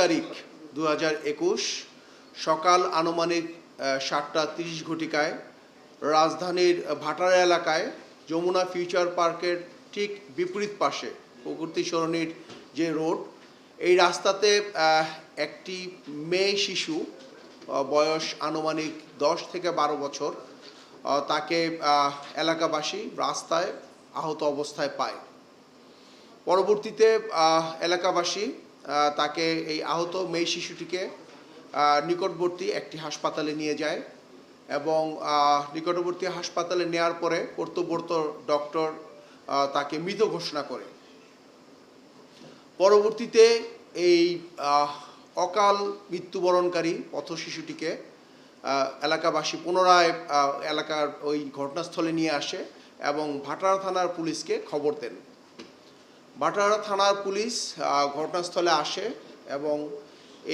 তারিখ দু সকাল আনুমানিক সাতটা তিরিশ ঘটিকায়, রাজধানীর ভাটারা এলাকায় যমুনা ফিউচার পার্কের ঠিক বিপরীত পাশে প্রকৃতি সরণির যে রোড, এই রাস্তাতে একটি মেয়ে শিশু বয়স আনুমানিক দশ থেকে বারো বছর তাকে এলাকাবাসী রাস্তায় আহত অবস্থায় পায়। পরবর্তীতে এলাকাবাসী তাকে এই আহত মেয়ে শিশুটিকে নিকটবর্তী একটি হাসপাতালে নিয়ে যায় এবং নিকটবর্তী হাসপাতালে নেয়ার পরে কর্তব্যরত ডক্টর তাকে মৃত ঘোষণা করে। পরবর্তীতে এই অকাল মৃত্যুবরণকারী পথ শিশুটিকে এলাকাবাসী পুনরায় এলাকার ওই ঘটনাস্থলে নিয়ে আসে এবং ভাটারা থানার পুলিশকে খবর দেন। ভাটারা থানার পুলিশ ঘটনাস্থলে আসে এবং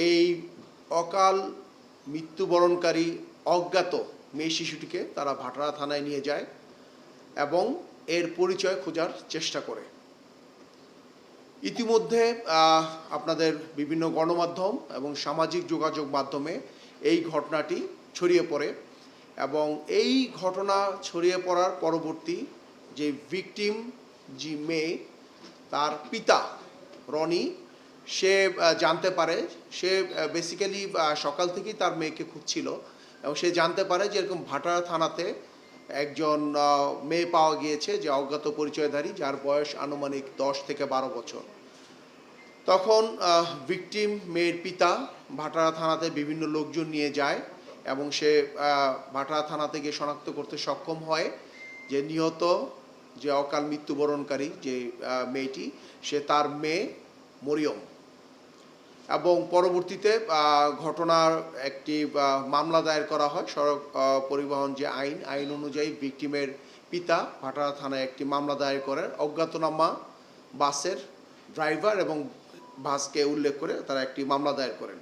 এই অকাল মৃত্যুবরণকারী অজ্ঞাত মেয়ে শিশুটিকে তারা ভাটারা থানায় নিয়ে যায় এবং এর পরিচয় খোঁজার চেষ্টা করে। ইতিমধ্যে আপনাদের বিভিন্ন গণমাধ্যম এবং সামাজিক যোগাযোগ মাধ্যমে এই ঘটনাটি ছড়িয়ে পড়ে এবং এই ঘটনা ছড়িয়ে পড়ার পরবর্তী যে ভিকটিম, যে মেয়ে তার পিতা রনি, সে জানতে পারে, সে বেসিক্যালি সকাল থেকেই তার মেয়েকে খুঁজছিল এবং সে জানতে পারে যে এরকম ভাটারা থানাতে একজন মেয়ে পাওয়া গিয়েছে যে অজ্ঞাত পরিচয়ধারী যার বয়স আনুমানিক দশ থেকে বারো বছর। তখন ভিকটিম মেয়ের পিতা ভাটারা থানাতে বিভিন্ন লোকজন নিয়ে যায় এবং সে ভাটারা থানাতে গিয়ে শনাক্ত করতে সক্ষম হয় যে নিহত যে অকাল মৃত্যুবরণকারী যে মেয়েটি, সে তার মেয়ে মরিয়ম। এবং পরবর্তীতে ঘটনার একটি মামলা দায়ের করা হয়। সড়ক পরিবহন যে আইন আইন অনুযায়ী ভিকটিমের পিতা ভাটারা থানায় একটি মামলা দায়ের করেন। অজ্ঞাতনামা বাসের ড্রাইভার এবং বাসকে উল্লেখ করে তারা একটি মামলা দায়ের করেন।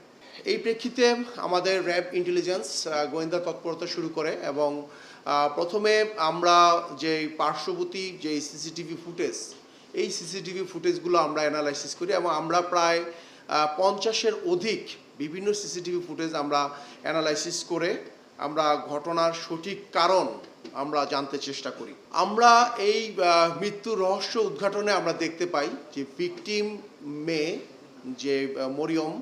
এই প্রেক্ষিতে আমাদের র্যাব ইন্টেলিজেন্স গোয়েন্দা তৎপরতা শুরু করে এবং প্রথমে আমরা যে পার্শ্ববর্তী যে সিসিটিভি ফুটেজ এই সিসিটিভি ফুটেজগুলো আমরা অ্যানালাইসিস করি এবং আমরা প্রায় পঞ্চাশের অধিক বিভিন্ন সিসিটিভি ফুটেজ আমরা অ্যানালাইসিস করে আমরা ঘটনার সঠিক কারণ আমরা জানতে চেষ্টা করি। আমরা এই আহ, মৃত্যুর রহস্য উদ্ঘাটনে আমরা দেখতে পাই যে ভিকটিম মেয়ে যে মরিয়ম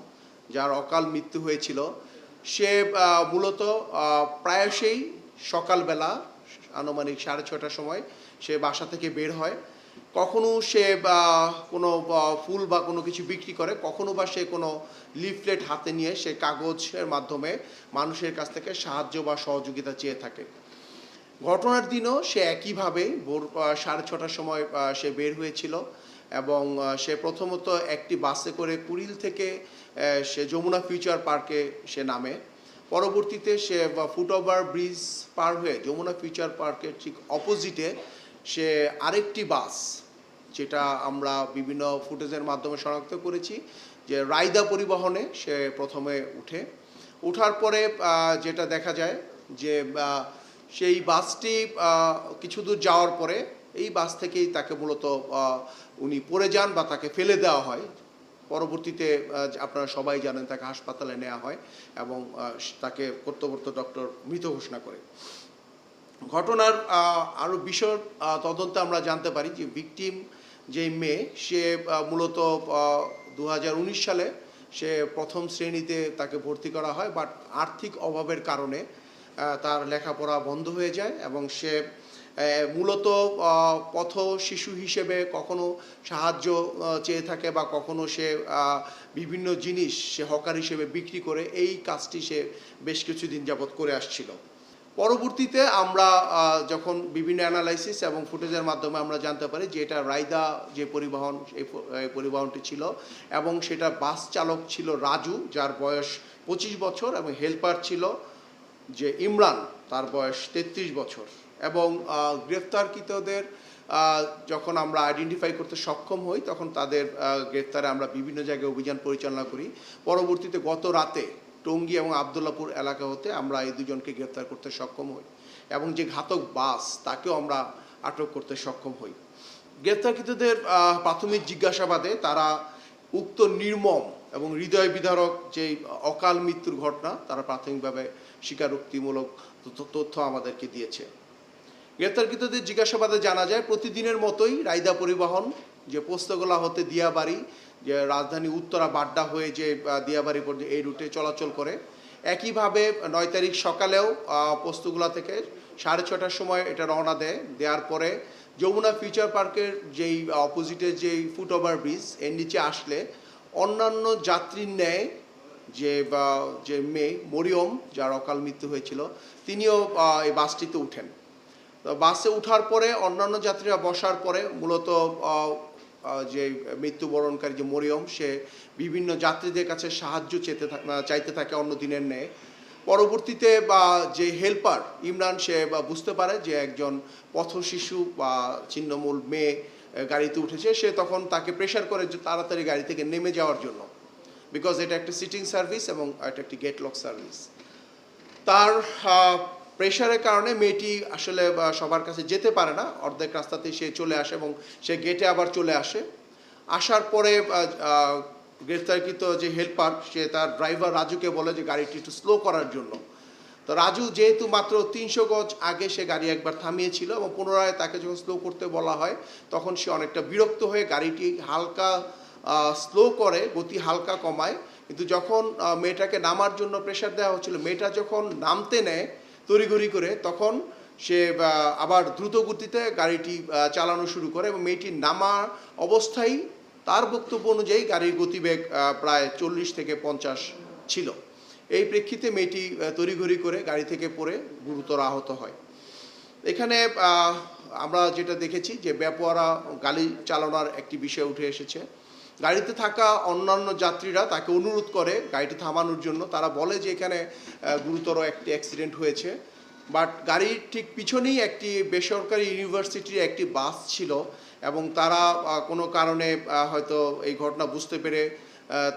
যার অকাল মৃত্যু হয়েছিল সে মূলত প্রায়শই সকালবেলা, আনুমানিক সাড়ে ছটার সময় সে বাসা থেকে বের হয়। কখনো সে কোনো ফুল বা কোনো কিছু বিক্রি করে, কখনো বা সে কোনো লিফলেট হাতে নিয়ে সে কাগজের মাধ্যমে মানুষের কাছ থেকে সাহায্য বা সহযোগিতা চেয়ে থাকে। ঘটনার দিনও সে একইভাবে ভোর সাড়ে ছটার সময় সে বের হয়েছিল এবং সে প্রথমত একটি বাসে করে কুড়িল থেকে সে যমুনা ফিউচার পার্কে সে নামে। পরবর্তীতে সে ফুটওভার ব্রিজ পার হয়ে যমুনা ফিউচার পার্কের ঠিক অপোজিটে সে আরেকটি বাস যেটা আমরা বিভিন্ন ফুটেজের মাধ্যমে শনাক্ত করেছি, যে রায়দা পরিবহনে সে প্রথমে উঠে। ওঠার পরে যেটা দেখা যায় যে সেই বাসটি কিছু দূর যাওয়ার পরে এই বাস থেকেই তাকে মূলত উনি পড়ে যান বা তাকে ফেলে দেওয়া হয়। পরবর্তীতে আপনারা সবাই জানেন তাকে হাসপাতালে নেওয়া হয় এবং তাকে কর্তব্যরত ডক্টর মৃত ঘোষণা করে। ঘটনার আহ, আরও বিশদ তদন্তে আমরা জানতে পারি যে ভিকটিম যে মেয়ে সে মূলত দু হাজার উনিশ সালে সে প্রথম শ্রেণীতে তাকে ভর্তি করা হয় বাট আর্থিক অভাবের কারণে তার লেখাপড়া বন্ধ হয়ে যায় এবং সে মূলত পথ শিশু হিসেবে কখনো সাহায্য চেয়ে থাকে বা কখনো সে বিভিন্ন জিনিস সে হকার হিসেবে বিক্রি করে, এই কাজটি সে বেশ কিছুদিন যাবৎ করে আসছিল। পরবর্তীতে আমরা যখন বিভিন্ন অ্যানালাইসিস এবং ফুটেজের মাধ্যমে আমরা জানতে পারি যে এটা রায়দা যে পরিবহন, এই পরিবহনটি ছিল এবং সেটা বাস চালক ছিল রাজু, যার বয়স পঁচিশ বছর এবং হেল্পার ছিল যে ইমরান, তার বয়স তেত্রিশ বছর। এবং গ্রেফতারকৃতদের যখন আমরা আইডেন্টিফাই করতে সক্ষম হই, তখন তাদের গ্রেফতারে আমরা বিভিন্ন জায়গায় অভিযান পরিচালনা করি। পরবর্তীতে গত রাতে টঙ্গী এবং আবদুল্লাপুর এলাকা হতে আমরা এই দুজনকে গ্রেফতার করতে সক্ষম হই এবং যে ঘাতক বাস, তাকেও আমরা আটক করতে সক্ষম হই। গ্রেফতারকৃতদের প্রাথমিক জিজ্ঞাসাবাদে তারা উক্ত নির্মম এবং হৃদয় বিদারক যে অকাল মৃত্যুর ঘটনা, তারা প্রাথমিকভাবে স্বীকারোক্তিমূলক তথ্য আমাদেরকে দিয়েছে। গ্রেপ্তারকৃতদের জিজ্ঞাসাবাদে জানা যায়, প্রতিদিনের মতোই রায়দা পরিবহন, যে পোস্তগোলা হতে দিয়াবাড়ি, যে রাজধানী উত্তরা বাড্ডা হয়ে যে দিয়াবাড়ি পর্যন্ত এই রুটে চলাচল করে, একইভাবে নয় তারিখ সকালেও পোস্তগোলা থেকে সাড়ে ছটার সময় এটা রওনা দেয়। দেওয়ার পরে যমুনা ফিউচার পার্কের যেই অপোজিটে যেই ফুট ওভার ব্রিজ, এর নিচে আসলে অন্যান্য যাত্রীর ন্যায় যে যে মেয়ে মরিয়ম, যার অকাল মৃত্যু হয়েছিল, তিনিও এই বাসটিতে উঠেন। বাসে ওঠার পরে অন্যান্য যাত্রীরা বসার পরে মূলত যে মৃত্যুবরণকারী যে মরিয়ম, সে বিভিন্ন যাত্রীদের কাছে সাহায্য চেতে চাইতে থাকে অন্য দিনের ন্যায়। পরবর্তীতে, বা যে হেল্পার ইমরান, সে, বা বুঝতে পারে যে একজন পথ শিশু বা ছিন্নমূল মেয়ে গাড়িতে উঠেছে, সে তখন তাকে প্রেশার করে যে তাড়াতাড়ি গাড়ি থেকে নেমে যাওয়ার জন্য। বিকজ এটা একটা সিটিং সার্ভিস এবং এটা একটি গেট লক সার্ভিস তার প্রেশারের কারণে মেয়েটি আসলে সবার কাছে যেতে পারে না। অর্ধেক রাস্তাতে সে চলে আসে এবং সে গেটে আবার চলে আসে। আসার পরে গ্রেফতারকৃত যে হেল্পার সে তার ড্রাইভার রাজুকে বলে যে গাড়িটি একটু স্লো করার জন্য। তো রাজু যেহেতু মাত্র তিনশো গজ আগে সে গাড়ি একবার থামিয়েছিল এবং পুনরায় তাকে যখন স্লো করতে বলা হয়, তখন সে অনেকটা বিরক্ত হয়ে গাড়িটি হালকা স্লো করে, গতি হালকা কমায়। কিন্তু যখন মেয়েটাকে নামার জন্য প্রেশার দেওয়া হচ্ছিল, মেয়েটা যখন নামতে নেয় তড়িঘড়ি করে তখন সে আবার দ্রুত গতিতে গাড়িটি চালানো শুরু করে এবং মেয়েটি নামা অবস্থায় তার বক্তব্য অনুযায়ী গাড়ির গতিবেগ প্রায় চল্লিশ থেকে পঞ্চাশ ছিল। এই প্রেক্ষিতে মেয়েটি তড়িঘড়ি করে গাড়ি থেকে পড়ে গুরুতর আহত হয়। এখানে আমরা যেটা দেখেছি যে ব্যাপোয়ারা গাড়ি চালানোর একটি বিষয় উঠে এসেছে। গাড়িতে থাকা অন্যান্য যাত্রীরা তাকে অনুরোধ করে গাড়িটি থামানোর জন্য। তারা বলে যে এখানে গুরুতর একটি অ্যাক্সিডেন্ট হয়েছে। বাট গাড়ির ঠিক পিছনেই একটি বেসরকারি ইউনিভার্সিটির একটি বাস ছিল এবং তারা কোনো কারণে হয়তো এই ঘটনা বুঝতে পেরে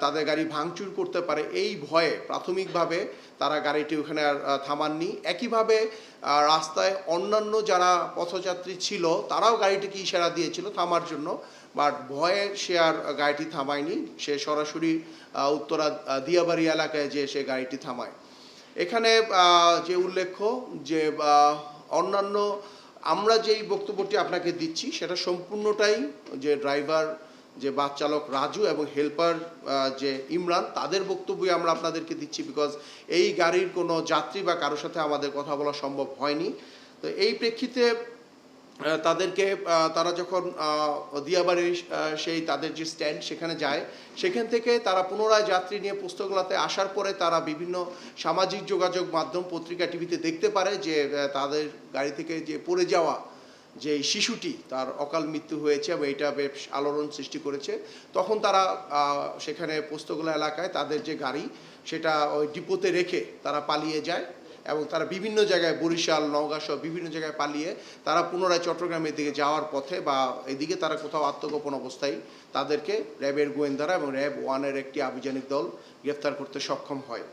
তাদের গাড়ি ভাঙচুর করতে পারে। এই ভয়ে প্রাথমিকভাবে তারা গাড়িটি ওখানে আর থামাননি। একইভাবে রাস্তায় অন্যান্য যারা পথযাত্রী ছিল, তারাও গাড়িটিকে ইশারা দিয়েছিল থামার জন্য। বাট ভয়ে সে আর গাড়িটি থামায়নি। সে সরাসরি উত্তরা দিয়াবাড়ি এলাকায় যে সে গাড়িটি থামায়। এখানে যে উল্লেখ্য যে অন্যান্য আমরা যেই বক্তব্যটি আপনাকে দিচ্ছি, সেটা সম্পূর্ণটাই যে ড্রাইভার যে বাস চালক রাজু এবং হেল্পার যে ইমরান, তাদের বক্তব্যই আমরা আপনাদেরকে দিচ্ছি বিকজ এই গাড়ির কোনো যাত্রী বা কারোর সাথে আমাদের কথা বলা সম্ভব হয়নি। তো এই প্রেক্ষিতে তাদেরকে তারা যখন দিয়াবাড়ির সেই তাদের যে স্ট্যান্ড সেখানে যায়, সেখান থেকে তারা পুনরায় যাত্রী নিয়ে পুস্তকলাতে আসার পরে তারা বিভিন্ন সামাজিক যোগাযোগ মাধ্যম পত্রিকা টিভিতে দেখতে পারে যে তাদের গাড়ি থেকে যে পড়ে যাওয়া যে শিশুটি তার অকাল মৃত্যু হয়েছে এবং এটা বেশ আলোড়ন সৃষ্টি করেছে, তখন তারা সেখানে পোস্তগোলা এলাকায় তাদের যে গাড়ি, সেটা ওই ডিপোতে রেখে তারা পালিয়ে যায় এবং তারা বিভিন্ন জায়গায় বরিশাল, নওগাঁ সহ বিভিন্ন জায়গায় পালিয়ে তারা পুনরায় চট্টগ্রামের দিকে যাওয়ার পথে বা এদিকে তারা কোথাও আত্মগোপন অবস্থায় তাদেরকে র্যাবের গোয়েন্দারা এবং র্যাব ওয়ানের একটি আভিযানিক দল গ্রেফতার করতে সক্ষম হয়।